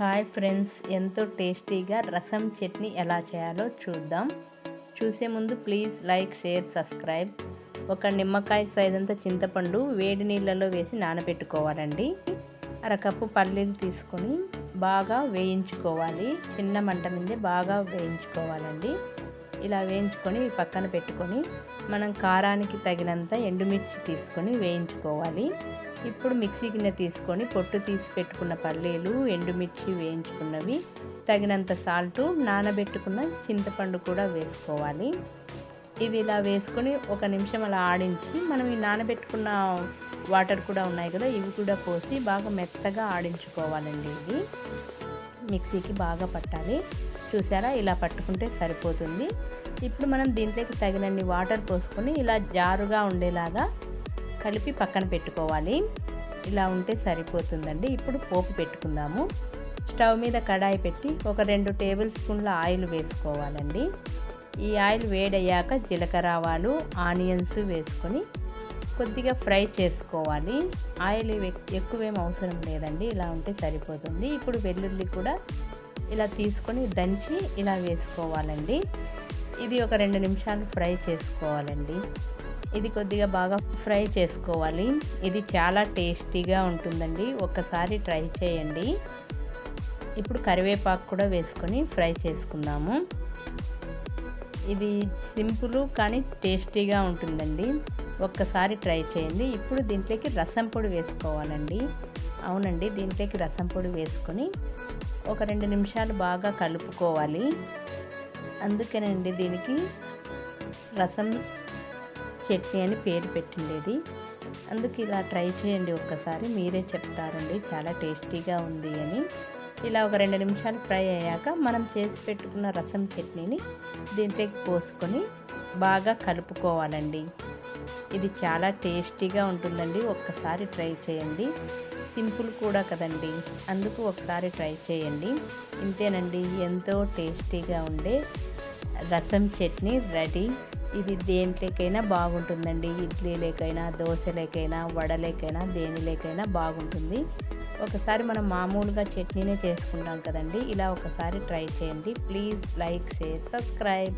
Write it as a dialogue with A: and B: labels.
A: Hi friends ఎంతో టేస్టీగా రసం చట్నీ ఎలా చేయాలో చూద్దాం. చూసే ముందు ప్లీజ్ లైక్ షేర్ సబ్స్క్రైబ్. ఒక నిమ్మకాయ సైజ్ అంత చింతపండు వేడి నీళ్ళలో వేసి నానబెట్టుకోవాలండి. అరకప్పు పల్లీలు తీసుకొని బాగా వేయించుకోవాలి. చిన్న మంట మీదే బాగా వేయించుకోవాలండి. ఇలా వేయించుకొని పక్కన పెట్టుకొని మనం కారానికి తగినంత ఎండుమిర్చి తీసుకొని వేయించుకోవాలి. ఇప్పుడు మిక్సీ గిన్నె తీసుకొని పొట్టు తీసి పెట్టుకున్న పల్లీలు ఎండుమిర్చి వేయించుకున్నవి తగినంత సాల్టు నానబెట్టుకున్న చింతపండు కూడా వేసుకోవాలి. ఇది ఇలా వేసుకొని ఒక నిమిషం అలా ఆడించి మనం ఈ నానబెట్టుకున్న వాటర్ కూడా ఉన్నాయి కదా ఇవి కూడా పోసి బాగా మెత్తగా ఆడించుకోవాలండి ఇది. మిక్సీకి బాగా పట్టాలి. చూసారా? ఇలా పట్టుకుంటే సరిపోతుంది. ఇప్పుడు మనం దీంట్లోకి తగినన్ని వాటర్ పోసుకొని ఇలా జారుగా ఉండేలాగా కలిపి పక్కన పెట్టుకోవాలి. ఇలా ఉంటే సరిపోతుందండి. ఇప్పుడు పోపు పెట్టుకుందాము. స్టవ్ మీద కడాయి పెట్టి ఒక రెండు టేబుల్ స్పూన్ల ఆయిల్ వేసుకోవాలండి. ఈ ఆయిల్ వేడయ్యాక జీలకర్ర ఆవాలు ఆనియన్స్ వేసుకొని కొద్దిగా ఫ్రై చేసుకోవాలి. ఆయిల్ ఎక్కువేం అవసరం లేదండి. ఇలా ఉంటే సరిపోతుంది. ఇప్పుడు వెల్లుల్లి కూడా ఇలా తీసుకొని దంచి ఇలా వేసుకోవాలండి. ఇది ఒక రెండు నిమిషాలు ఫ్రై చేసుకోవాలండి. ఇది కొద్దిగా బాగా ఫ్రై చేసుకోవాలి. ఇది చాలా టేస్టీగా ఉంటుందండి. ఒక్కసారి ట్రై చేయండి. ఇప్పుడు కరివేపాకు కూడా వేసుకొని ఫ్రై చేసుకుందాము. ఇది సింపుల్ కానీ టేస్టీగా ఉంటుందండి. ఒక్కసారి ట్రై చేయండి. ఇప్పుడు దీంట్లోకి రసం పొడి వేసుకోవాలండి. అవునండి దీంట్లోకి రసం పొడి వేసుకొని ఒక రెండు నిమిషాలు బాగా కలుపుకోవాలి. అందుకేనండి దీనికి రసం చట్నీ అని పేరు పెట్టిండేది. అందుకు ఇలా ట్రై చేయండి ఒక్కసారి. మీరే చెప్తారండి. చాలా టేస్టీగా ఉంది అని. ఇలా ఒక రెండు నిమిషాలు ఫ్రై అయ్యాక మనం చేసి పెట్టుకున్న రసం చట్నీని దీంట్లోకి పోసుకొని బాగా కలుపుకోవాలండి. ఇది చాలా టేస్టీగా ఉంటుందండి. ఒక్కసారి ట్రై చేయండి. సింపుల్ కూడా కదండి. అందుకు ఒకసారి ట్రై చేయండి. ఇంతేనండి. ఎంతో టేస్టీగా ఉండే రసం చట్నీ రెడీ. ఇది దేంట్లోకైనా బాగుంటుందండి. ఇడ్లీలకైనా దోశలేకైనా వడలేకైనా దేనిలేకైనా బాగుంటుంది. ఒకసారి మనం మామూలుగా చట్నీనే చేసుకుంటాం కదండి. ఇలా ఒకసారి ట్రై చేయండి. Please like share subscribe.